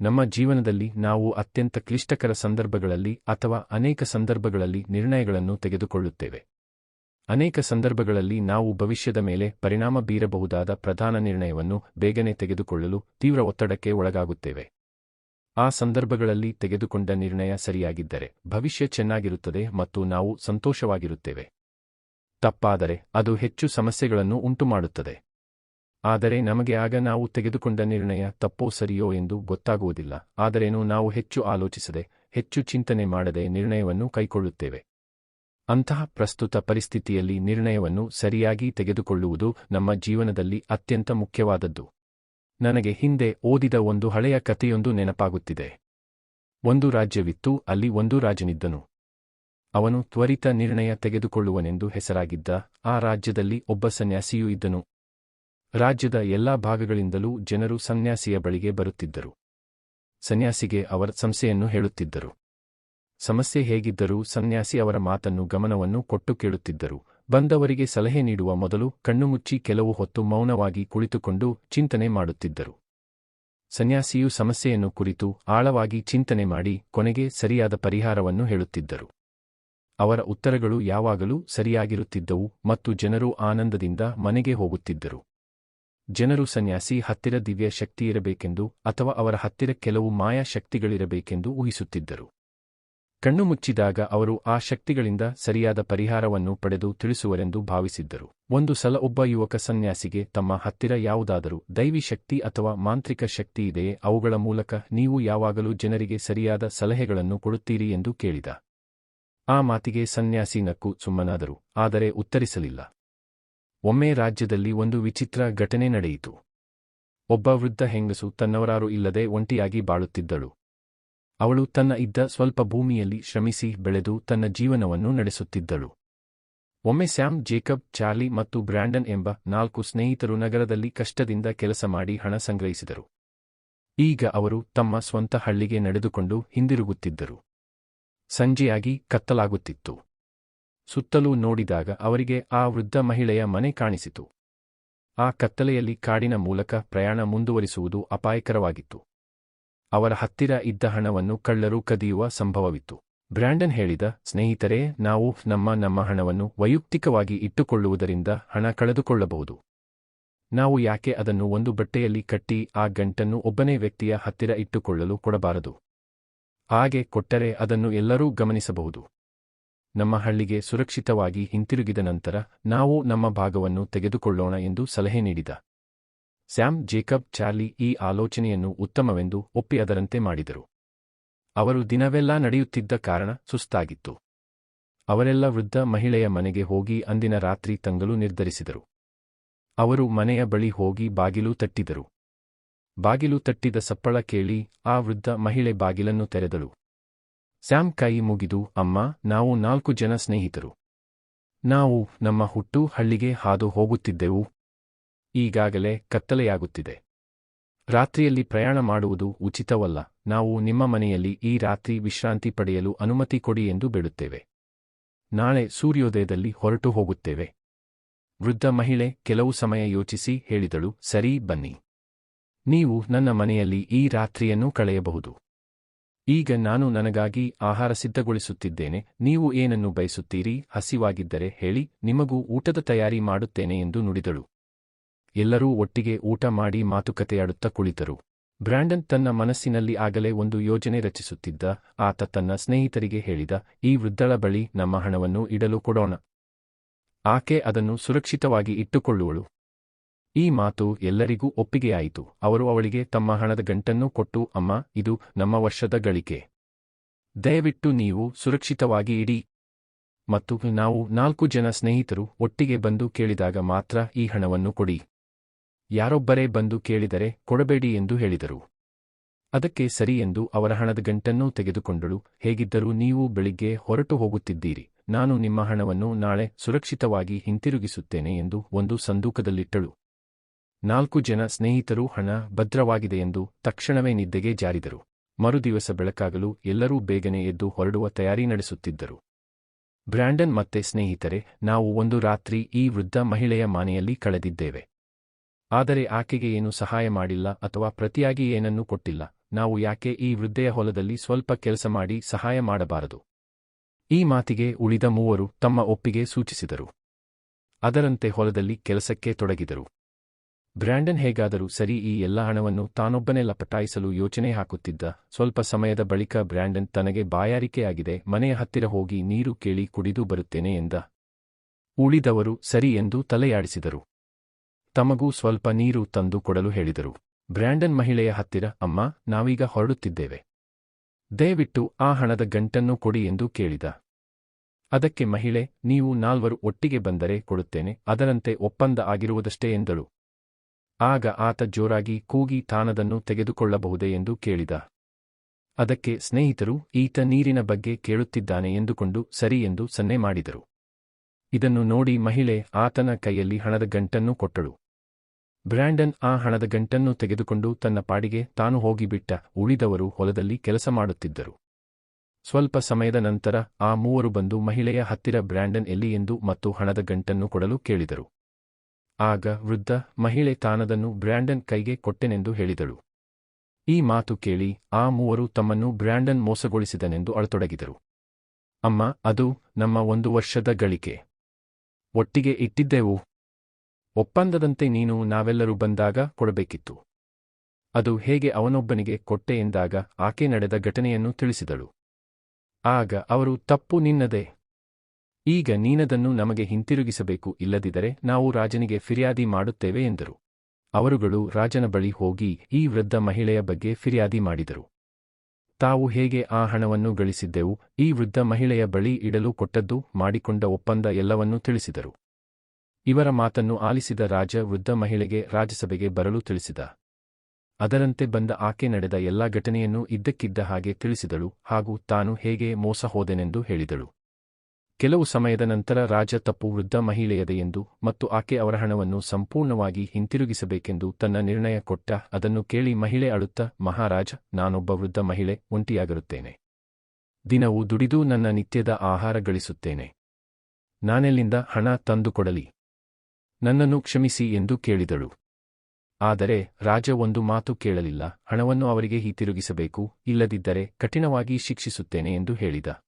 ನಮ್ಮ ಜೀವನದಲ್ಲಿ ನಾವು ಅತ್ಯಂತ ಕ್ಲಿಷ್ಟಕರ ಸಂದರ್ಭಗಳಲ್ಲಿ ಅಥವಾ ಅನೇಕ ಸಂದರ್ಭಗಳಲ್ಲಿ ನಿರ್ಣಯಗಳನ್ನು ತೆಗೆದುಕೊಳ್ಳುತ್ತೇವೆ. ಅನೇಕ ಸಂದರ್ಭಗಳಲ್ಲಿ ನಾವು ಭವಿಷ್ಯದ ಮೇಲೆ ಪರಿಣಾಮ ಬೀರಬಹುದಾದ ಪ್ರಧಾನ ನಿರ್ಣಯವನ್ನು ಬೇಗನೆ ತೆಗೆದುಕೊಳ್ಳಲು ತೀವ್ರ ಒತ್ತಡಕ್ಕೆ ಒಳಗಾಗುತ್ತೇವೆ. ಆ ಸಂದರ್ಭಗಳಲ್ಲಿ ತೆಗೆದುಕೊಂಡ ನಿರ್ಣಯ ಸರಿಯಾಗಿದ್ದರೆ ಭವಿಷ್ಯ ಚೆನ್ನಾಗಿರುತ್ತದೆ ಮತ್ತು ನಾವು ಸಂತೋಷವಾಗಿರುತ್ತೇವೆ. ತಪ್ಪಾದರೆ ಅದು ಹೆಚ್ಚು ಸಮಸ್ಯೆಗಳನ್ನು ಉಂಟುಮಾಡುತ್ತದೆ. ಆದರೆ ನಮಗೆ ಆಗ ನಾವು ತೆಗೆದುಕೊಂಡ ನಿರ್ಣಯ ತಪ್ಪೋ ಸರಿಯೋ ಎಂದು ಗೊತ್ತಾಗುವುದಿಲ್ಲ. ಆದರೇನು ನಾವು ಹೆಚ್ಚು ಆಲೋಚಿಸದೆ, ಹೆಚ್ಚು ಚಿಂತನೆ ಮಾಡದೆ ನಿರ್ಣಯವನ್ನು ಕೈಕೊಳ್ಳುತ್ತೇವೆ. ಅಂತಹ ಪ್ರಸ್ತುತ ಪರಿಸ್ಥಿತಿಯಲ್ಲಿ ನಿರ್ಣಯವನ್ನು ಸರಿಯಾಗಿ ತೆಗೆದುಕೊಳ್ಳುವುದು ನಮ್ಮ ಜೀವನದಲ್ಲಿ ಅತ್ಯಂತ ಮುಖ್ಯವಾದದ್ದು. ನನಗೆ ಹಿಂದೆ ಓದಿದ ಒಂದು ಹಳೆಯ ಕಥೆಯೊಂದು ನೆನಪಾಗುತ್ತಿದೆ. ಒಂದು ರಾಜ್ಯವಿತ್ತು, ಅಲ್ಲಿ ಒಂದು ರಾಜನಿದ್ದನು. ಅವನು ತ್ವರಿತ ನಿರ್ಣಯ ತೆಗೆದುಕೊಳ್ಳುವನೆಂದು ಹೆಸರಾಗಿದ್ದ, ಆ ರಾಜ್ಯದಲ್ಲಿ ಒಬ್ಬ ಸನ್ಯಾಸಿಯೂ ಇದ್ದನು. ರಾಜ್ಯದ ಎಲ್ಲಾ ಭಾಗಗಳಿಂದಲೂ ಜನರು ಸನ್ಯಾಸಿಯ ಬಳಿಗೆ ಬರುತ್ತಿದ್ದರು. ಸನ್ಯಾಸಿಗೆ ಅವರ ಸಂಸೆಯನ್ನು ಹೇಳುತ್ತಿದ್ದರು. ಸಮಸ್ಯೆ ಹೇಗಿದ್ದರೂ ಸನ್ಯಾಸಿ ಅವರ ಮಾತನ್ನು ಗಮನವನ್ನು ಕೊಟ್ಟು ಕೇಳುತ್ತಿದ್ದರು. ಬಂದವರಿಗೆ ಸಲಹೆ ನೀಡುವ ಮೊದಲು ಕಣ್ಣುಮುಚ್ಚಿ ಕೆಲವು ಹೊತ್ತು ಮೌನವಾಗಿ ಕುಳಿತುಕೊಂಡು ಚಿಂತನೆ ಮಾಡುತ್ತಿದ್ದರು. ಸನ್ಯಾಸಿಯು ಸಮಸ್ಯೆಯನ್ನು ಕುರಿತು ಆಳವಾಗಿ ಚಿಂತನೆ ಮಾಡಿ ಕೊನೆಗೆ ಸರಿಯಾದ ಪರಿಹಾರವನ್ನು ಹೇಳುತ್ತಿದ್ದರು. ಅವರ ಉತ್ತರಗಳು ಯಾವಾಗಲೂ ಸರಿಯಾಗಿರುತ್ತಿದ್ದವು ಮತ್ತು ಜನರು ಆನಂದದಿಂದ ಮನೆಗೆ ಹೋಗುತ್ತಿದ್ದರು. ಜನರು ಸನ್ಯಾಸಿ ಹತ್ತಿರ ದಿವ್ಯ ಶಕ್ತಿಯಿರಬೇಕೆಂದು ಅಥವಾ ಅವರ ಹತ್ತಿರ ಕೆಲವು ಮಾಯಾ ಶಕ್ತಿಗಳಿರಬೇಕೆಂದು ಊಹಿಸುತ್ತಿದ್ದರು. ಕಣ್ಣು ಮುಚ್ಚಿದಾಗ ಅವರು ಆ ಶಕ್ತಿಗಳಿಂದ ಸರಿಯಾದ ಪರಿಹಾರವನ್ನು ಪಡೆದು ತಿಳಿಸುವರೆಂದು ಭಾವಿಸಿದ್ದರು. ಒಂದು ಸಲ ಒಬ್ಬ ಯುವಕ ಸನ್ಯಾಸಿಗೆ, ತಮ್ಮ ಹತ್ತಿರ ಯಾವುದಾದರೂ ದೈವಿ ಶಕ್ತಿ ಅಥವಾ ಮಾಂತ್ರಿಕ ಶಕ್ತಿ ಇದೆಯೇ? ಅವುಗಳ ಮೂಲಕ ನೀವು ಯಾವಾಗಲೂ ಜನರಿಗೆ ಸರಿಯಾದ ಸಲಹೆಗಳನ್ನು ಕೊಡುತ್ತೀರಿ ಎಂದು ಕೇಳಿದ. ಆ ಮಾತಿಗೆ ಸನ್ಯಾಸಿ ನಕ್ಕು ಸುಮ್ಮನಾದರು, ಆದರೆ ಉತ್ತರಿಸಲಿಲ್ಲ. ಒಮ್ಮೆ ರಾಜ್ಯದಲ್ಲಿ ಒಂದು ವಿಚಿತ್ರ ಘಟನೆ ನಡೆಯಿತು. ಒಬ್ಬ ವೃದ್ಧ ಹೆಂಗಸು ತನ್ನವರಾರು ಇಲ್ಲದೆ ಒಂಟಿಯಾಗಿ ಬಾಳುತ್ತಿದ್ದಳು. ಅವಳು ತನ್ನ ಇದ್ದ ಸ್ವಲ್ಪ ಭೂಮಿಯಲ್ಲಿ ಶ್ರಮಿಸಿ ಬೆಳೆದು ತನ್ನ ಜೀವನವನ್ನು ನಡೆಸುತ್ತಿದ್ದಳು. ಒಮ್ಮೆ ಸ್ಯಾಮ್ ಜೇಕಬ್, ಚಾರ್ಲಿ ಮತ್ತು ಬ್ರ್ಯಾಂಡನ್ ಎಂಬ ನಾಲ್ಕು ಸ್ನೇಹಿತರು ನಗರದಲ್ಲಿ ಕಷ್ಟದಿಂದ ಕೆಲಸ ಮಾಡಿ ಹಣ ಸಂಗ್ರಹಿಸಿದರು. ಈಗ ಅವರು ತಮ್ಮ ಸ್ವಂತ ಹಳ್ಳಿಗೆ ನಡೆದುಕೊಂಡು ಹಿಂದಿರುಗುತ್ತಿದ್ದರು. ಸಂಜೆಯಾಗಿ ಕತ್ತಲಾಗುತ್ತಿತ್ತು. ಸುತ್ತಲೂ ನೋಡಿದಾಗ ಅವರಿಗೆ ಆ ವೃದ್ಧ ಮಹಿಳೆಯ ಮನೆ ಕಾಣಿಸಿತು. ಆ ಕತ್ತಲೆಯಲ್ಲಿ ಕಾಡಿನ ಮೂಲಕ ಪ್ರಯಾಣ ಮುಂದುವರಿಸುವುದು ಅಪಾಯಕರವಾಗಿತ್ತು. ಅವರ ಹತ್ತಿರ ಇದ್ದ ಹಣವನ್ನು ಕಳ್ಳರು ಕದಿಯುವ ಸಂಭವವಿತ್ತು. ಬ್ರ್ಯಾಂಡನ್ ಹೇಳಿದ, ಸ್ನೇಹಿತರೇ, ನಾವು ನಮ್ಮ ನಮ್ಮ ಹಣವನ್ನು ವೈಯಕ್ತಿಕವಾಗಿ ಇಟ್ಟುಕೊಳ್ಳುವುದರಿಂದ ಹಣ ಕಳೆದುಕೊಳ್ಳಬಹುದು. ನಾವು ಯಾಕೆ ಅದನ್ನು ಒಂದು ಬಟ್ಟೆಯಲ್ಲಿ ಕಟ್ಟಿ ಆ ಗಂಟನ್ನು ಒಬ್ಬನೇ ವ್ಯಕ್ತಿಯ ಹತ್ತಿರ ಇಟ್ಟುಕೊಳ್ಳಲು ಕೊಡಬಾರದು? ಹಾಗೆ ಕೊಟ್ಟರೆ ಅದನ್ನು ಎಲ್ಲರೂ ಗಮನಿಸಬಹುದು. ನಮ್ಮ ಹಳ್ಳಿಗೆ ಸುರಕ್ಷಿತವಾಗಿ ಹಿಂತಿರುಗಿದ ನಂತರ ನಾವು ನಮ್ಮ ಭಾಗವನ್ನು ತೆಗೆದುಕೊಳ್ಳೋಣ ಎಂದು ಸಲಹೆ ನೀಡಿದ. ಸ್ಯಾಮ್ ಜೇಕಬ್ ಚಾರ್ಲಿ ಈ ಆಲೋಚನೆಯನ್ನು ಉತ್ತಮವೆಂದು ಒಪ್ಪಿ ಅದರಂತೆ ಮಾಡಿದರು. ಅವರು ದಿನವೆಲ್ಲ ನಡೆಯುತ್ತಿದ್ದ ಕಾರಣ ಸುಸ್ತಾಗಿತ್ತು. ಅವರೆಲ್ಲ ವೃದ್ಧ ಮಹಿಳೆಯ ಮನೆಗೆ ಹೋಗಿ ಅಂದಿನ ರಾತ್ರಿ ತಂಗಲು ನಿರ್ಧರಿಸಿದರು. ಅವರು ಮನೆಯ ಬಳಿ ಹೋಗಿ ಬಾಗಿಲು ತಟ್ಟಿದರು. ಬಾಗಿಲು ತಟ್ಟಿದ ಸಪ್ಪಳ ಕೇಳಿ ಆ ವೃದ್ಧ ಮಹಿಳೆ ಬಾಗಿಲನ್ನು ತೆರೆದಳು. ಸ್ಯಾಮ್ ಕೈ ಮುಗಿದು, ಅಮ್ಮ, ನಾವು ನಾಲ್ಕು ಜನ ಸ್ನೇಹಿತರು. ನಾವು ನಮ್ಮ ಹುಟ್ಟು ಹಳ್ಳಿಗೆ ಹಾದು ಹೋಗುತ್ತಿದ್ದೆವು. ಈಗಾಗಲೇ ಕತ್ತಲೆಯಾಗುತ್ತಿದೆ. ರಾತ್ರಿಯಲ್ಲಿ ಪ್ರಯಾಣ ಮಾಡುವುದು ಉಚಿತವಲ್ಲ. ನಾವು ನಿಮ್ಮ ಮನೆಯಲ್ಲಿ ಈ ರಾತ್ರಿ ವಿಶ್ರಾಂತಿ ಪಡೆಯಲು ಅನುಮತಿ ಕೊಡಿ ಎಂದು ಬೇಡುತ್ತೇವೆ. ನಾಳೆ ಸೂರ್ಯೋದಯದಲ್ಲಿ ಹೊರಟು ಹೋಗುತ್ತೇವೆ. ವೃದ್ಧ ಮಹಿಳೆ, ಕೆಲವು ಸಮಯ ಯೋಚಿಸಿ ಹೇಳಿದಳು, ಸರಿ ಬನ್ನಿ. ನೀವು ನನ್ನ ಮನೆಯಲ್ಲಿ ಈ ರಾತ್ರಿಯನ್ನು ಕಳೆಯಬಹುದು. ಈಗ ನಾನು ನನಗಾಗಿ ಆಹಾರ ಸಿದ್ಧಗೊಳಿಸುತ್ತಿದ್ದೇನೆ, ನೀವು ಏನನ್ನು ಬಯಸುತ್ತೀರಿ? ಹಸಿವಾಗಿದ್ದರೆ ಹೇಳಿ, ನಿಮಗೂ ಊಟದ ತಯಾರಿ ಮಾಡುತ್ತೇನೆ ಎಂದು ನುಡಿದಳು. ಎಲ್ಲರೂ ಒಟ್ಟಿಗೆ ಊಟ ಮಾಡಿ ಮಾತುಕತೆಯಾಡುತ್ತಾ ಕುಳಿತರು. ಬ್ರ್ಯಾಂಡನ್ ತನ್ನ ಮನಸ್ಸಿನಲ್ಲಿ ಆಗಲೇ ಒಂದು ಯೋಜನೆ ರಚಿಸುತ್ತಿದ್ದ, ಆತ ತನ್ನ ಸ್ನೇಹಿತರಿಗೆ ಹೇಳಿದ, ಈ ವೃದ್ಧಳ ಬಳಿ ನಮ್ಮ ಹಣವನ್ನು ಇಡಲು ಕೊಡೋಣ. ಆಕೆ ಅದನ್ನು ಸುರಕ್ಷಿತವಾಗಿ ಇಟ್ಟುಕೊಳ್ಳುವಳು. ಈ ಮಾತು ಎಲ್ಲರಿಗೂ ಒಪ್ಪಿಗೆಯಾಯಿತು. ಅವರು ಅವಳಿಗೆ, ತಮ್ಮ ಹಣದ ಗಂಟನ್ನು ಕೊಟ್ಟು, ಅಮ್ಮ, ಇದು ನಮ್ಮ ವರ್ಷದ ಗಳಿಕೆ. ದಯವಿಟ್ಟು ನೀವು ಸುರಕ್ಷಿತವಾಗಿ ಇಡಿ. ಮತ್ತು ನಾವು ನಾಲ್ಕು ಜನ ಸ್ನೇಹಿತರು ಒಟ್ಟಿಗೆ ಬಂದು ಕೇಳಿದಾಗ ಮಾತ್ರ ಈ ಹಣವನ್ನು ಕೊಡಿ. ಯಾರೊಬ್ಬರೇ ಬಂದು ಕೇಳಿದರೆ ಕೊಡಬೇಡಿ ಎಂದು ಹೇಳಿದರು. ಅದಕ್ಕೆ ಸರಿ ಎಂದು ಅವರ ಹಣದ ಗಂಟನ್ನು ತೆಗೆದುಕೊಂಡಳು. ಹೇಗಿದ್ದರೂ ನೀವು ಬೆಳಿಗ್ಗೆ ಹೊರಟು ಹೋಗುತ್ತಿದ್ದೀರಿ. ನಾನು ನಿಮ್ಮ ಹಣವನ್ನು ನಾಳೆ ಸುರಕ್ಷಿತವಾಗಿ ಹಿಂತಿರುಗಿಸುತ್ತೇನೆ ಎಂದು ಒಂದು ಸಂದೂಕದಲ್ಲಿಟ್ಟಳು. ನಾಲ್ಕು ಜನ ಸ್ನೇಹಿತರು ಹಣ ಭದ್ರವಾಗಿದೆ ಎಂದು ತಕ್ಷಣವೇ ನಿದ್ದೆಗೆ ಜಾರಿದರು. ಮರುದಿವಸ ಬೆಳಕಾಗಲು ಎಲ್ಲರೂ ಬೇಗನೆ ಎದ್ದು ಹೊರಡುವ ತಯಾರಿ ನಡೆಸುತ್ತಿದ್ದರು. ಬ್ರ್ಯಾಂಡನ್ ಮತ್ತೆ ಸ್ನೇಹಿತರೆ, ನಾವು ಒಂದು ರಾತ್ರಿ ಈ ವೃದ್ಧ ಮಹಿಳೆಯ ಮನೆಯಲ್ಲಿ ಕಳೆದಿದ್ದೇವೆ. ಆದರೆ ಆಕೆಗೆ ಏನು ಸಹಾಯ ಮಾಡಿಲ್ಲ ಅಥವಾ ಪ್ರತಿಯಾಗಿ ಏನನ್ನೂ ಕೊಟ್ಟಿಲ್ಲ, ನಾವು ಯಾಕೆ ಈ ವೃದ್ಧೆಯ ಹೊಲದಲ್ಲಿ ಸ್ವಲ್ಪ ಕೆಲಸ ಮಾಡಿ ಸಹಾಯ ಮಾಡಬಾರದು? ಈ ಮಾತಿಗೆ ಉಳಿದ ಮೂವರು ತಮ್ಮ ಒಪ್ಪಿಗೆ ಸೂಚಿಸಿದರು. ಅದರಂತೆ ಹೊಲದಲ್ಲಿ ಕೆಲಸಕ್ಕೆ ತೊಡಗಿದರು. ಬ್ರ್ಯಾಂಡನ್ ಹೇಗಾದರೂ ಸರಿ ಈ ಎಲ್ಲ ಹಣವನ್ನು ತಾನೊಬ್ಬನೇ ಲಪಟಾಯಿಸಲು ಯೋಚನೆ ಹಾಕುತ್ತಿದ್ದ. ಸ್ವಲ್ಪ ಸಮಯದ ಬಳಿಕ ಬ್ರ್ಯಾಂಡನ್ ತನಗೆ ಬಾಯಾರಿಕೆಯಾಗಿದೆ. ಮನೆಯ ಹತ್ತಿರ ಹೋಗಿ ನೀರು ಕೇಳಿ ಕುಡಿದು ಬರುತ್ತೇನೆ ಎಂದ. ಉಳಿದವರು ಸರಿ ಎಂದು ತಲೆಯಾಡಿಸಿದರು. ತಮಗೂ ಸ್ವಲ್ಪ ನೀರು ತಂದು ಕೊಡಲು ಹೇಳಿದರು. ಬ್ರ್ಯಾಂಡನ್ ಮಹಿಳೆಯ ಹತ್ತಿರ, ಅಮ್ಮ, ನಾವೀಗ ಹೊರಡುತ್ತಿದ್ದೇವೆ. ದಯವಿಟ್ಟು ಆ ಹಣದ ಗಂಟನ್ನು ಕೊಡಿ ಎಂದು ಕೇಳಿದ. ಅದಕ್ಕೆ ಮಹಿಳೆ, ನೀವು ನಾಲ್ವರು ಒಟ್ಟಿಗೆ ಬಂದರೆ ಕೊಡುತ್ತೇನೆ. ಅದರಂತೆ ಒಪ್ಪಂದ ಆಗಿರುವುದಷ್ಟೇ ಎಂದಳು. ಆಗ ಆತ ಜೋರಾಗಿ ಕೂಗಿ ತಾನದನ್ನು ತೆಗೆದುಕೊಳ್ಳಬಹುದೇ ಎಂದು ಕೇಳಿದ. ಅದಕ್ಕೆ ಸ್ನೇಹಿತರು, ಈತ ನೀರಿನ ಬಗ್ಗೆ ಕೇಳುತ್ತಿದ್ದಾನೆ ಎಂದುಕೊಂಡು ಸರಿ ಎಂದು ಸನ್ನೆ ಮಾಡಿದರು. ಇದನ್ನು ನೋಡಿ ಮಹಿಳೆ ಆತನ ಕೈಯಲ್ಲಿ ಹಣದ ಗಂಟನ್ನು ಕೊಟ್ಟಳು. ಬ್ರ್ಯಾಂಡನ್ ಆ ಹಣದ ಗಂಟನ್ನು ತೆಗೆದುಕೊಂಡು ತನ್ನ ಪಾಡಿಗೆ ತಾನು ಹೋಗಿಬಿಟ್ಟ ಉಳಿದವರು ಹೊಲದಲ್ಲಿ ಕೆಲಸ ಮಾಡುತ್ತಿದ್ದರು. ಸ್ವಲ್ಪ ಸಮಯದ ನಂತರ ಆ ಮೂವರು ಬಂದು ಮಹಿಳೆಯ ಹತ್ತಿರ ಬ್ರ್ಯಾಂಡನ್ ಎಲ್ಲಿ ಎಂದು ಮತ್ತು ಹಣದ ಗಂಟನ್ನು ಕೊಡಲು ಕೇಳಿದರು. ಆಗ ವೃದ್ಧ ಮಹಿಳೆ ತಾನದನ್ನು ಬ್ರ್ಯಾಂಡನ್ ಕೈಗೆ ಕೊಟ್ಟೆನೆಂದು ಹೇಳಿದಳು. ಈ ಮಾತು ಕೇಳಿ ಆ ಮೂವರು ತಮ್ಮನ್ನು ಬ್ರ್ಯಾಂಡನ್ ಮೋಸಗೊಳಿಸಿದನೆಂದು ಅಳತೊಡಗಿದರು. ಅಮ್ಮ, ಅದು ನಮ್ಮ ಒಂದು ವರ್ಷದ ಗಳಿಕೆ. ಒಟ್ಟಿಗೆ ಇಟ್ಟಿದ್ದೆವು. ಒಪ್ಪಂದದಂತೆ ನೀನು ನಾವೆಲ್ಲರೂ ಬಂದಾಗ ಕೊಡಬೇಕಿತ್ತು. ಅದು ಹೇಗೆ ಅವನೊಬ್ಬನಿಗೆ ಕೊಟ್ಟೆ ಎಂದಾಗ ಆಕೆ ನಡೆದ ಘಟನೆಯನ್ನು ತಿಳಿಸಿದಳು. ಆಗ ಅವರು, ತಪ್ಪು ನಿನ್ನದೇ. ಈಗ ನೀನದನ್ನು ನಮಗೆ ಹಿಂತಿರುಗಿಸಬೇಕು, ಇಲ್ಲದಿದ್ದರೆ ನಾವು ರಾಜನಿಗೆ ಫಿರ್ಯಾದಿ ಮಾಡುತ್ತೇವೆ ಎಂದರು. ಅವರುಗಳು ರಾಜನ ಬಳಿ ಹೋಗಿ ಈ ವೃದ್ಧ ಮಹಿಳೆಯ ಬಗ್ಗೆ ಫಿರ್ಯಾದಿ ಮಾಡಿದರು. ತಾವು ಹೇಗೆ ಆ ಹಣವನ್ನು ಗಳಿಸಿದ್ದೆವು, ಈ ವೃದ್ಧ ಮಹಿಳೆಯ ಬಳಿ ಇಡಲು ಕೊಟ್ಟದ್ದು, ಮಾಡಿಕೊಂಡ ಒಪ್ಪಂದ ಎಲ್ಲವನ್ನೂ ತಿಳಿಸಿದರು. ಇವರ ಮಾತನ್ನು ಆಲಿಸಿದ ರಾಜ ವೃದ್ಧ ಮಹಿಳೆಗೆ ರಾಜಸಭೆಗೆ ಬರಲು ತಿಳಿಸಿದ. ಅದರಂತೆ ಬಂದ ಆಕೆ ನಡೆದ ಎಲ್ಲಾ ಘಟನೆಯನ್ನು ಇದ್ದಕ್ಕಿದ್ದ ಹಾಗೆ ತಿಳಿಸಿದಳು ಹಾಗೂ ತಾನು ಹೇಗೆ ಮೋಸ ಹೋದೆನೆಂದು ಹೇಳಿದಳು. ಕೆಲವು ಸಮಯದ ನಂತರ ರಾಜ ತಪ್ಪು ವೃದ್ಧ ಮಹಿಳೆಯದೆ ಎಂದು ಮತ್ತು ಆಕೆ ಅವರ ಹಣವನ್ನು ಸಂಪೂರ್ಣವಾಗಿ ಹಿಂತಿರುಗಿಸಬೇಕೆಂದು ತನ್ನ ನಿರ್ಣಯ ಕೊಟ್ಟ, ಅದನ್ನು ಕೇಳಿ ಮಹಿಳೆ ಅಳುತ್ತ, ಮಹಾರಾಜ, ನಾನೊಬ್ಬ ವೃದ್ಧ ಮಹಿಳೆ, ಒಂಟಿಯಾಗಿರುತ್ತೇನೆ. ದಿನವೂ ದುಡಿದು ನನ್ನ ನಿತ್ಯದ ಆಹಾರ ಗಳಿಸುತ್ತೇನೆ. ನಾನೆಲ್ಲಿಂದ ಹಣ ತಂದುಕೊಡಲಿ ನನ್ನನ್ನು ಕ್ಷಮಿಸಿ ಎಂದು ಕೇಳಿದಳು. ಆದರೆ ರಾಜ ಒಂದು ಮಾತು ಕೇಳಲಿಲ್ಲ, ಹಣವನ್ನು ಅವರಿಗೆ ಹಿಂತಿರುಗಿಸಬೇಕು, ಇಲ್ಲದಿದ್ದರೆ ಕಠಿಣವಾಗಿ ಶಿಕ್ಷಿಸುತ್ತೇನೆ ಎಂದು ಹೇಳಿದ.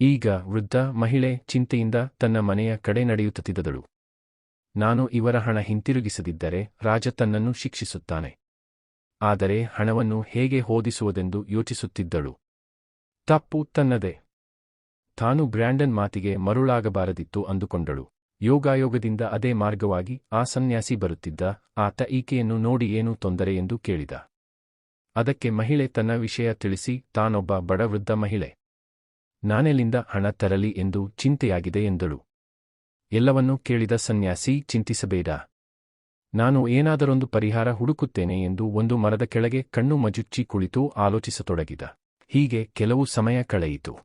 ಈಗ ವೃದ್ಧ ಮಹಿಳೆ ಚಿಂತೆಯಿಂದ ತನ್ನ ಮನೆಯ ಕಡೆ ನಡೆಯುತ್ತಿದ್ದಳು ನಾನು ಇವರ ಹಣ ಹಿಂತಿರುಗಿಸದಿದ್ದರೆ ರಾಜ ತನ್ನನ್ನು ಶಿಕ್ಷಿಸುತ್ತಾನೆ. ಆದರೆ ಹಣವನ್ನು ಹೇಗೆ ಹೋದಿಸುವುದೆಂದು ಯೋಚಿಸುತ್ತಿದ್ದಳು. ತಪ್ಪು ತನ್ನದೇ. ತಾನು ಬ್ರ್ಯಾಂಡನ್ ಮಾತಿಗೆ ಮರುಳಾಗಬಾರದಿತ್ತು ಅಂದುಕೊಂಡಳು. ಯೋಗಾಯೋಗದಿಂದ ಅದೇ ಮಾರ್ಗವಾಗಿ ಆ ಸನ್ಯಾಸಿ ಬರುತ್ತಿದ್ದ ಆತ ಈಕೆಯನ್ನು ನೋಡಿ ಏನು ತೊಂದರೆ ಎಂದು ಕೇಳಿದ. ಅದಕ್ಕೆ ಮಹಿಳೆ ತನ್ನ ವಿಷಯ ತಿಳಿಸಿ ತಾನೊಬ್ಬ ಬಡವೃದ್ಧ ಮಹಿಳೆ. ನಾನೆಲ್ಲಿಂದ ಹಣ ತರಲಿ ಎಂದು ಚಿಂತೆಯಾಗಿದೆ ಎಂದಳು. ಎಲ್ಲವನ್ನೂ ಕೇಳಿದ ಸನ್ಯಾಸಿ, ಚಿಂತಿಸಬೇಡ. ನಾನು ಏನಾದರೊಂದು ಪರಿಹಾರ ಹುಡುಕುತ್ತೇನೆ ಎಂದು ಒಂದು ಮರದ ಕೆಳಗೆ ಕಣ್ಣು ಮಜುಚ್ಚಿ ಕುಳಿತು ಆಲೋಚಿಸತೊಡಗಿದ. ಹೀಗೆ ಕೆಲವು ಸಮಯ ಕಳೆಯಿತು.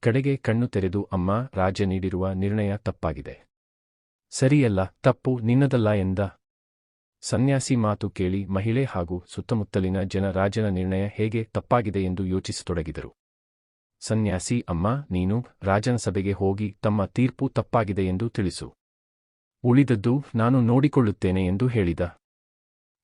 ಕಡೆಗೆ ಕಣ್ಣು ತೆರೆದು, ಅಮ್ಮ, ರಾಜ ನೀಡಿರುವ ನಿರ್ಣಯ ತಪ್ಪಾಗಿದೆ. ಸರಿಯಲ್ಲ, ತಪ್ಪು, ನಿನ್ನದಲ್ಲ ಎಂದ. ಸನ್ಯಾಸಿ ಮಾತು ಕೇಳಿ ಮಹಿಳೆ ಹಾಗೂ ಸುತ್ತಮುತ್ತಲಿನ ಜನ ರಾಜನ ನಿರ್ಣಯ ಹೇಗೆ ತಪ್ಪಾಗಿದೆ ಎಂದು ಯೋಚಿಸತೊಡಗಿದರು. ಸನ್ಯಾಸಿ, ಅಮ್ಮ, ನೀನು ರಾಜನ ಸಭೆಗೆ ಹೋಗಿ ತಮ್ಮ ತೀರ್ಪು ತಪ್ಪಾಗಿದೆ ಎಂದು ತಿಳಿಸು. ಉಳಿದದ್ದು ನಾನು ನೋಡಿಕೊಳ್ಳುತ್ತೇನೆ ಎಂದು ಹೇಳಿದ.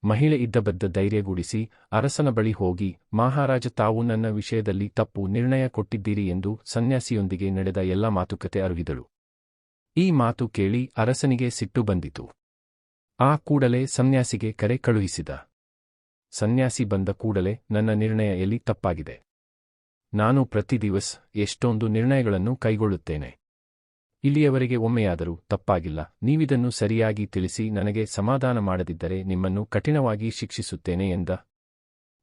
ಮಹಿಳೆ ಇದ್ದಬದ್ದ ಧೈರ್ಯಗೂಡಿಸಿ ಅರಸನ ಬಳಿ ಹೋಗಿ, ಮಹಾರಾಜ ತಾವು ನನ್ನ ವಿಷಯದಲ್ಲಿ ತಪ್ಪು ನಿರ್ಣಯ ಕೊಟ್ಟಿದ್ದೀರಿ ಎಂದು ಸನ್ಯಾಸಿಯೊಂದಿಗೆ ನಡೆದ ಎಲ್ಲ ಮಾತುಕತೆ ಅರುಗಿದಳು ಈ ಮಾತು ಕೇಳಿ ಅರಸನಿಗೆ ಸಿಟ್ಟು ಬಂದಿತು. ಆ ಕೂಡಲೇ ಸನ್ಯಾಸಿಗೆ ಕರೆ ಕಳುಹಿಸಿದ. ಸನ್ಯಾಸಿ ಬಂದ ಕೂಡಲೇ ನನ್ನ ನಿರ್ಣಯ ಎಲ್ಲಿ ತಪ್ಪಾಗಿದೆ? ನಾನು ಪ್ರತಿ ದಿವಸ ಎಷ್ಟೊಂದು ನಿರ್ಣಯಗಳನ್ನು ಕೈಗೊಳ್ಳುತ್ತೇನೆ. ಇಲ್ಲಿಯವರೆಗೆ ಒಮ್ಮೆಯಾದರೂ ತಪ್ಪಾಗಿಲ್ಲ. ನೀವಿದನ್ನು ಸರಿಯಾಗಿ ತಿಳಿಸಿ ನನಗೆ ಸಮಾಧಾನ ಮಾಡದಿದ್ದರೆ ನಿಮ್ಮನ್ನು ಕಠಿಣವಾಗಿ ಶಿಕ್ಷಿಸುತ್ತೇನೆ ಎಂದ.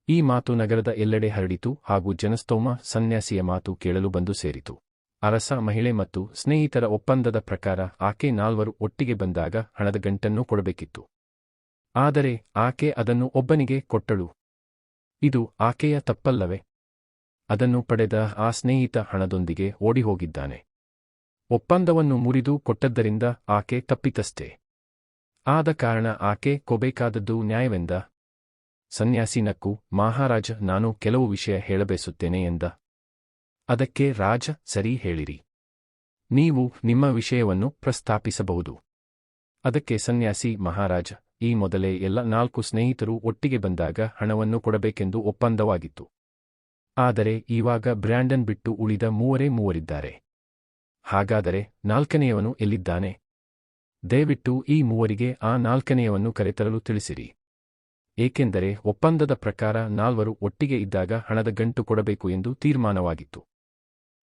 ಈ ಮಾತು ನಗರದ ಎಲ್ಲೆಡೆ ಹರಡಿತು ಹಾಗೂ ಜನಸ್ತೋಮ ಸನ್ಯಾಸಿಯ ಮಾತು ಕೇಳಲು ಬಂದು ಸೇರಿತು. ಅರಸ ಮಹಿಳೆ ಮತ್ತು ಸ್ನೇಹಿತರ ಒಪ್ಪಂದದ ಪ್ರಕಾರ ಆಕೆ ನಾಲ್ವರು ಒಟ್ಟಿಗೆ ಬಂದಾಗ ಹಣದ ಗಂಟನ್ನು ಕೊಡಬೇಕಿತ್ತು. ಆದರೆ ಆಕೆ ಅದನ್ನು ಒಬ್ಬನಿಗೆ ಕೊಟ್ಟಳು. ಇದು ಆಕೆಯ ತಪ್ಪಲ್ಲವೇ? ಅದನ್ನು ಪಡೆದ ಆ ಸ್ನೇಹಿತ ಹಣದೊಂದಿಗೆ ಓಡಿಹೋಗಿದ್ದಾನೆ. ಒಪ್ಪಂದವನ್ನು ಮುರಿದು ಕೊಟ್ಟದ್ದರಿಂದ ಆಕೆ ತಪ್ಪಿತಸ್ಥೆ. ಆದ ಕಾರಣ ಆಕೆ ಕೊಬೇಕಾದದ್ದು ನ್ಯಾಯವೆಂದ, ಸನ್ಯಾಸಿ ನಕ್ಕು, ಮಹಾರಾಜ, ನಾನು ಕೆಲವು ವಿಷಯ ಹೇಳಬಯಸುತ್ತೇನೆ ಎಂದ. ಅದಕ್ಕೆ ರಾಜ, ಸರಿ, ಹೇಳಿರಿ. ನೀವು ನಿಮ್ಮ ವಿಷಯವನ್ನು ಪ್ರಸ್ತಾಪಿಸಬಹುದು. ಅದಕ್ಕೆ ಸನ್ಯಾಸಿ, ಮಹಾರಾಜ, ಈ ಮೊದಲೇ ಎಲ್ಲ ನಾಲ್ಕು ಸ್ನೇಹಿತರು ಒಟ್ಟಿಗೆ ಬಂದಾಗ ಹಣವನ್ನು ಕೊಡಬೇಕೆಂದು ಒಪ್ಪಂದವಾಗಿತ್ತು. ಆದರೆ ಈವಾಗ ಬ್ರ್ಯಾಂಡನ್ ಬಿಟ್ಟು ಉಳಿದ ಮೂವರೇ ಮೂವರಿದ್ದಾರೆ. ಹಾಗಾದರೆ ನಾಲ್ಕನೆಯವನು ಎಲ್ಲಿದ್ದಾನೆ? ದಯವಿಟ್ಟು ಈ ಮೂವರಿಗೆ ಆ ನಾಲ್ಕನೆಯವನ್ನು ಕರೆತರಲು ತಿಳಿಸಿರಿ. ಏಕೆಂದರೆ ಒಪ್ಪಂದದ ಪ್ರಕಾರ ನಾಲ್ವರು ಒಟ್ಟಿಗೆ ಇದ್ದಾಗ ಹಣದ ಗಂಟು ಕೊಡಬೇಕು ಎಂದು ತೀರ್ಮಾನವಾಗಿತ್ತು.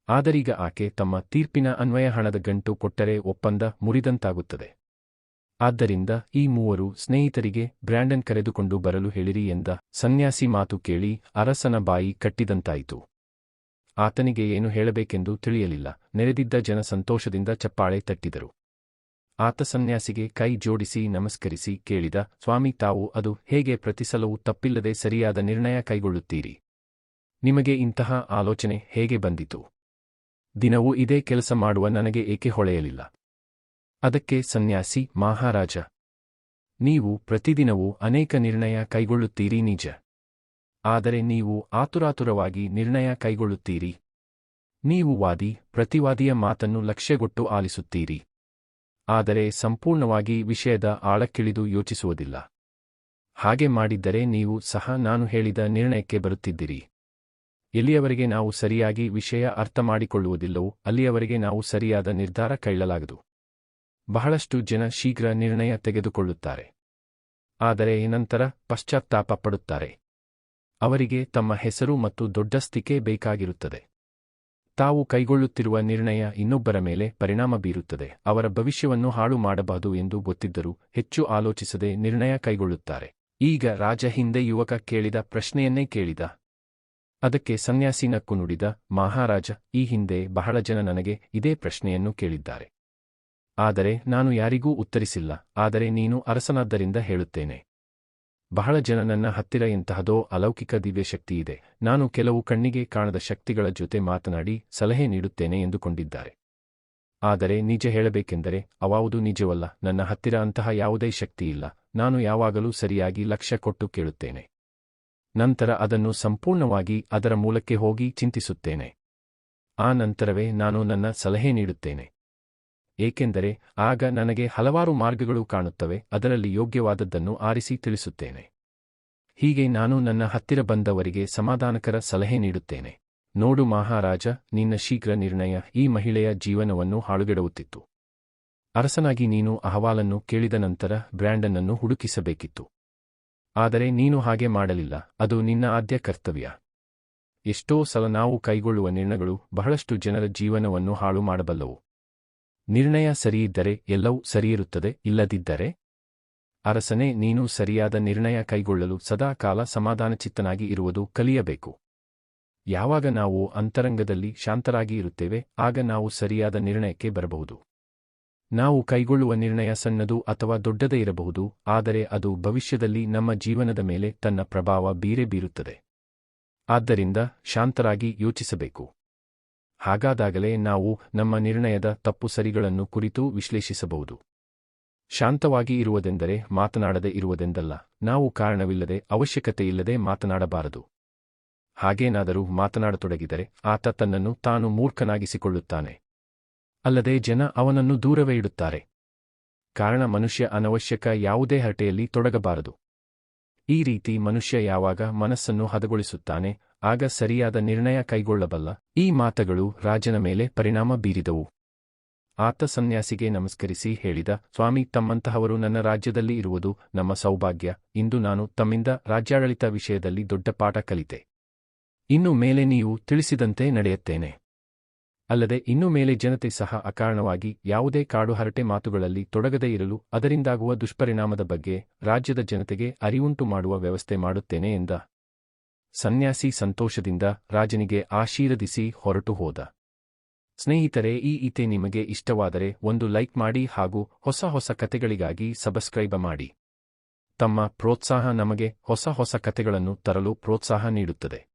ಆದರೀಗ ಆಕೆ ತಮ್ಮ ತೀರ್ಪಿನ ಅನ್ವಯ ಹಣದ ಗಂಟು ಕೊಟ್ಟರೆ ಒಪ್ಪಂದ ಮುರಿದಂತಾಗುತ್ತದೆ. ಆದ್ದರಿಂದ ಈ ಮೂವರು ಸ್ನೇಹಿತರಿಗೆ ಬ್ರ್ಯಾಂಡನ್ ಕರೆದುಕೊಂಡು ಬರಲು ಹೇಳಿರಿ ಎಂದ ಸನ್ಯಾಸಿ ಮಾತು ಕೇಳಿ ಅರಸನ ಬಾಯಿ ಕಟ್ಟಿದಂತಾಯಿತು. ಆತನಿಗೆ ಏನು ಹೇಳಬೇಕೆಂದು ತಿಳಿಯಲಿಲ್ಲ. ನೆರೆದಿದ್ದ ಜನ ಸಂತೋಷದಿಂದ ಚಪ್ಪಾಳೆ ತಟ್ಟಿದರು. ಆತ ಸನ್ಯಾಸಿಗೆ ಕೈ ಜೋಡಿಸಿ ನಮಸ್ಕರಿಸಿ ಕೇಳಿದ, ಸ್ವಾಮಿ, ತಾವು ಅದು ಹೇಗೆ ಪ್ರತಿಸಲವೂ ತಪ್ಪಿಲ್ಲದೆ ಸರಿಯಾದ ನಿರ್ಣಯ ಕೈಗೊಳ್ಳುತ್ತೀರಿ? ನಿಮಗೆ ಇಂತಹ ಆಲೋಚನೆ ಹೇಗೆ ಬಂದಿತು? ದಿನವೂ ಇದೇ ಕೆಲಸ ಮಾಡುವ ನನಗೆ ಏಕೆ ಹೊಳೆಯಲಿಲ್ಲ? ಅದಕ್ಕೆ ಸನ್ಯಾಸಿ, ಮಹಾರಾಜ. ನೀವು ಪ್ರತಿದಿನವೂ ಅನೇಕ ನಿರ್ಣಯ ಕೈಗೊಳ್ಳುತ್ತೀರಿ, ನಿಜ. ಆದರೆ ನೀವು ಆತುರಾತುರವಾಗಿ ನಿರ್ಣಯ ಕೈಗೊಳ್ಳುತ್ತೀರಿ. ನೀವು ವಾದಿ, ಪ್ರತಿವಾದಿಯ ಮಾತನ್ನು ಲಕ್ಷ್ಯಗೊಟ್ಟು ಆಲಿಸುತ್ತೀರಿ. ಆದರೆ ಸಂಪೂರ್ಣವಾಗಿ ವಿಷಯದ ಆಳಕ್ಕಿಳಿದು ಯೋಚಿಸುವುದಿಲ್ಲ. ಹಾಗೆ ಮಾಡಿದ್ದರೆ ನೀವು ಸಹ ನಾನು ಹೇಳಿದ ನಿರ್ಣಯಕ್ಕೆ ಬರುತ್ತಿದ್ದೀರಿ. ಎಲ್ಲಿಯವರೆಗೆ ನಾವು ಸರಿಯಾಗಿ ವಿಷಯ ಅರ್ಥ ಮಾಡಿಕೊಳ್ಳುವುದಿಲ್ಲವೋ ಅಲ್ಲಿಯವರೆಗೆ ನಾವು ಸರಿಯಾದ ನಿರ್ಧಾರ ಕೈಗೊಳ್ಳಲಾಗದು. ಬಹಳಷ್ಟು ಜನ ಶೀಘ್ರ ನಿರ್ಣಯ ತೆಗೆದುಕೊಳ್ಳುತ್ತಾರೆ. ಆದರೆ ನಂತರ ಪಶ್ಚಾತ್ತಾಪ ಪಡುತ್ತಾರೆ. ಅವರಿಗೆ ತಮ್ಮ ಹೆಸರು ಮತ್ತು ದೊಡ್ಡಸ್ತಿಕೆ ಬೇಕಾಗಿರುತ್ತದೆ. ತಾವು ಕೈಗೊಳ್ಳುತ್ತಿರುವ ನಿರ್ಣಯ ಇನ್ನೊಬ್ಬರ ಮೇಲೆ ಪರಿಣಾಮ ಬೀರುತ್ತದೆ. ಅವರ ಭವಿಷ್ಯವನ್ನು ಹಾಳು ಮಾಡಬಹುದು ಎಂದು ಗೊತ್ತಿದ್ದರೂ ಹೆಚ್ಚು ಆಲೋಚಿಸದೆ ನಿರ್ಣಯ ಕೈಗೊಳ್ಳುತ್ತಾರೆ. ಈಗ ರಾಜ ಹಿಂದೆ ಯುವಕ ಕೇಳಿದ ಪ್ರಶ್ನೆಯನ್ನೇ ಕೇಳಿದ. ಅದಕ್ಕೆ ಸನ್ಯಾಸಿ ನಕ್ಕು ನುಡಿದ ಮಹಾರಾಜ ಈ ಹಿಂದೆ ಬಹಳ ಜನ ನನಗೆ ಇದೇ ಪ್ರಶ್ನೆಯನ್ನು ಕೇಳಿದ್ದಾರೆ. ಆದರೆ ನಾನು ಯಾರಿಗೂ ಉತ್ತರಿಸಿಲ್ಲ, ಆದರೆ ನೀನು ಅರಸನಾದ್ದರಿಂದ ಹೇಳುತ್ತೇನೆ. ಬಹಳ ಜನ ನನ್ನ ಹತ್ತಿರ ಇಂತಹದೋ ಅಲೌಕಿಕ ದಿವ್ಯಶಕ್ತಿಯಿದೆ ನಾನು ಕೆಲವು ಕಣ್ಣಿಗೆ ಕಾಣದ ಶಕ್ತಿಗಳ ಜೊತೆ ಮಾತನಾಡಿ ಸಲಹೆ ನೀಡುತ್ತೇನೆ ಎಂದುಕೊಂಡಿದ್ದಾರೆ. ಆದರೆ ನಿಜ ಹೇಳಬೇಕೆಂದರೆ ಅವಾವುದು ನಿಜವಲ್ಲ, ನನ್ನ ಹತ್ತಿರ ಅಂತಹ ಯಾವುದೇ ಶಕ್ತಿಯಿಲ್ಲ ನಾನು ಯಾವಾಗಲೂ ಸರಿಯಾಗಿ ಲಕ್ಷ್ಯ ಕೊಟ್ಟು ಕೇಳುತ್ತೇನೆ. ನಂತರ ಅದನ್ನು ಸಂಪೂರ್ಣವಾಗಿ ಅದರ ಮೂಲಕ್ಕೆ ಹೋಗಿ ಚಿಂತಿಸುತ್ತೇನೆ. ಆ ನಂತರವೇ ನಾನು ನನ್ನ ಸಲಹೆ ನೀಡುತ್ತೇನೆ. ಏಕೆಂದರೆ ಆಗ ನನಗೆ ಹಲವಾರು ಮಾರ್ಗಗಳು ಕಾಣುತ್ತವೆ, ಅದರಲ್ಲಿ ಯೋಗ್ಯವಾದದ್ದನ್ನು ಆರಿಸಿ ತಿಳಿಸುತ್ತೇನೆ. ಹೀಗೆ ನಾನು ನನ್ನ ಹತ್ತಿರ ಬಂದವರಿಗೆ ಸಮಾಧಾನಕರ ಸಲಹೆ ನೀಡುತ್ತೇನೆ. ನೋಡು ಮಹಾರಾಜ, ನಿನ್ನ ಶೀಘ್ರ ನಿರ್ಣಯ ಈ ಮಹಿಳೆಯ ಜೀವನವನ್ನು ಹಾಳುಗೆಡುತ್ತಿತ್ತು ಅರಸನಾಗಿ ನೀನು ಅಹವಾಲನ್ನು ಕೇಳಿದ ನಂತರ ಬ್ರ್ಯಾಂಡನ್ನನ್ನು ಹುಡುಕಿಸಬೇಕಿತ್ತು. ಆದರೆ ನೀನು ಹಾಗೆ ಮಾಡಲಿಲ್ಲ, ಅದು ನಿನ್ನ ಆದ್ಯ ಕರ್ತವ್ಯ. ಎಷ್ಟೋ ಸಲ ನಾವು ಕೈಗೊಳ್ಳುವ ನಿರ್ಣಯಗಳು ಬಹಳಷ್ಟು ಜನರ ಜೀವನವನ್ನು ಹಾಳು ಮಾಡಬಲ್ಲವು ನಿರ್ಣಯ ಸರಿಯಿದ್ದರೆ ಎಲ್ಲವೂ ಸರಿಯಿರುತ್ತದೆ, ಇಲ್ಲದಿದ್ದರೆ ಅರಸನೇ, ನೀನು ಸರಿಯಾದ ನಿರ್ಣಯ ಕೈಗೊಳ್ಳಲು ಸದಾ ಕಾಲ ಸಮಾಧಾನಚಿತ್ತನಾಗಿ ಇರುವುದು ಕಲಿಯಬೇಕು. ಯಾವಾಗ ನಾವು ಅಂತರಂಗದಲ್ಲಿ ಶಾಂತರಾಗಿ ಇರುತ್ತೇವೆ, ಆಗ ನಾವು ಸರಿಯಾದ ನಿರ್ಣಯಕ್ಕೆ ಬರಬಹುದು. ನಾವು ಕೈಗೊಳ್ಳುವ ನಿರ್ಣಯ ಸಣ್ಣದು ಅಥವಾ ದೊಡ್ಡದೇ ಇರಬಹುದು, ಆದರೆ ಅದು ಭವಿಷ್ಯದಲ್ಲಿ ನಮ್ಮ ಜೀವನದ ಮೇಲೆ ತನ್ನ ಪ್ರಭಾವ ಬೀರೇ ಬೀರುತ್ತದೆ. ಆದ್ದರಿಂದ ಶಾಂತರಾಗಿ ಯೋಚಿಸಬೇಕು. ಹಾಗಾದಾಗಲೇ ನಾವು ನಮ್ಮ ನಿರ್ಣಯದ ತಪ್ಪು ಸರಿಗಳನ್ನು ಕುರಿತು ವಿಶ್ಲೇಷಿಸಬಹುದು. ಶಾಂತವಾಗಿ ಇರುವುದೆಂದರೆ ಮಾತನಾಡದೆ ಇರುವುದೆಂದಲ್ಲ, ನಾವು ಕಾರಣವಿಲ್ಲದೆ, ಅವಶ್ಯಕತೆಯಿಲ್ಲದೆ ಮಾತನಾಡಬಾರದು. ಹಾಗೇನಾದರೂ ಮಾತನಾಡತೊಡಗಿದರೆ ಆತ ತನ್ನನ್ನು ತಾನು ಮೂರ್ಖನಾಗಿಸಿಕೊಳ್ಳುತ್ತಾನೆ. ಅಲ್ಲದೆ ಜನ ಅವನನ್ನು ದೂರವೇ ಇಡುತ್ತಾರೆ. ಕಾರಣ ಮನುಷ್ಯ ಅನವಶ್ಯಕ ಯಾವುದೇ ಹರಟೆಯಲ್ಲಿ ತೊಡಗಬಾರದು. ಈ ರೀತಿ ಮನುಷ್ಯ ಯಾವಾಗ ಮನಸ್ಸನ್ನು ಹದಗೊಳಿಸುತ್ತಾನೆ ಆಗ ಸರಿಯಾದ ನಿರ್ಣಯ ಕೈಗೊಳ್ಳಬಲ್ಲ. ಈ ಮಾತುಗಳು ರಾಜನ ಮೇಲೆ ಪರಿಣಾಮ ಬೀರಿದವು. ಆತ ಸನ್ಯಾಸಿಗೆ ನಮಸ್ಕರಿಸಿ ಹೇಳಿದ, ಸ್ವಾಮಿ, ತಮ್ಮಂತಹವರು ನನ್ನ ರಾಜ್ಯದಲ್ಲಿ ಇರುವುದು ನಮ್ಮ ಸೌಭಾಗ್ಯ. ಇಂದು ನಾನು ತಮ್ಮಿಂದ ರಾಜ್ಯಾಡಳಿತ ವಿಷಯದಲ್ಲಿ ದೊಡ್ಡ ಪಾಠ ಕಲಿತೆ. ಇನ್ನು ಮೇಲೆ ನೀವು ತಿಳಿಸಿದಂತೆ ನಡೆಯುತ್ತೇನೆ. ಅಲ್ಲದೆ ಇನ್ನು ಮೇಲೆ ಜನತೆ ಸಹ ಅಕಾರಣವಾಗಿ ಯಾವುದೇ ಕಾಡು ಹರಟೆ ಮಾತುಗಳಲ್ಲಿ ತೊಡಗದೇ ಇರಲು ಅದರಿಂದಾಗುವ ದುಷ್ಪರಿಣಾಮದ ಬಗ್ಗೆ ರಾಜ್ಯದ ಜನತೆಗೆ ಅರಿವುಂಟು ಮಾಡುವ ವ್ಯವಸ್ಥೆ ಮಾಡುತ್ತೇನೆ ಎಂದ. ಸನ್ಯಾಸಿ ಸಂತೋಷದಿಂದ ರಾಜನಿಗೆ ಆಶೀರ್ವದಿಸಿ ಹೊರಟು ಹೋದ. ಸ್ನೇಹಿತರೆ, ಈ ಈತೆ ನಿಮಗೆ ಇಷ್ಟವಾದರೆ ಒಂದು ಲೈಕ್ ಮಾಡಿ ಹಾಗೂ ಹೊಸ ಹೊಸ ಕತೆಗಳಿಗಾಗಿ ಸಬ್ಸ್ಕ್ರೈಬ್ ಮಾಡಿ. ತಮ್ಮ ಪ್ರೋತ್ಸಾಹ ನಮಗೆ ಹೊಸ ಹೊಸ ಕತೆಗಳನ್ನು ತರಲು ಪ್ರೋತ್ಸಾಹ ನೀಡುತ್ತದೆ.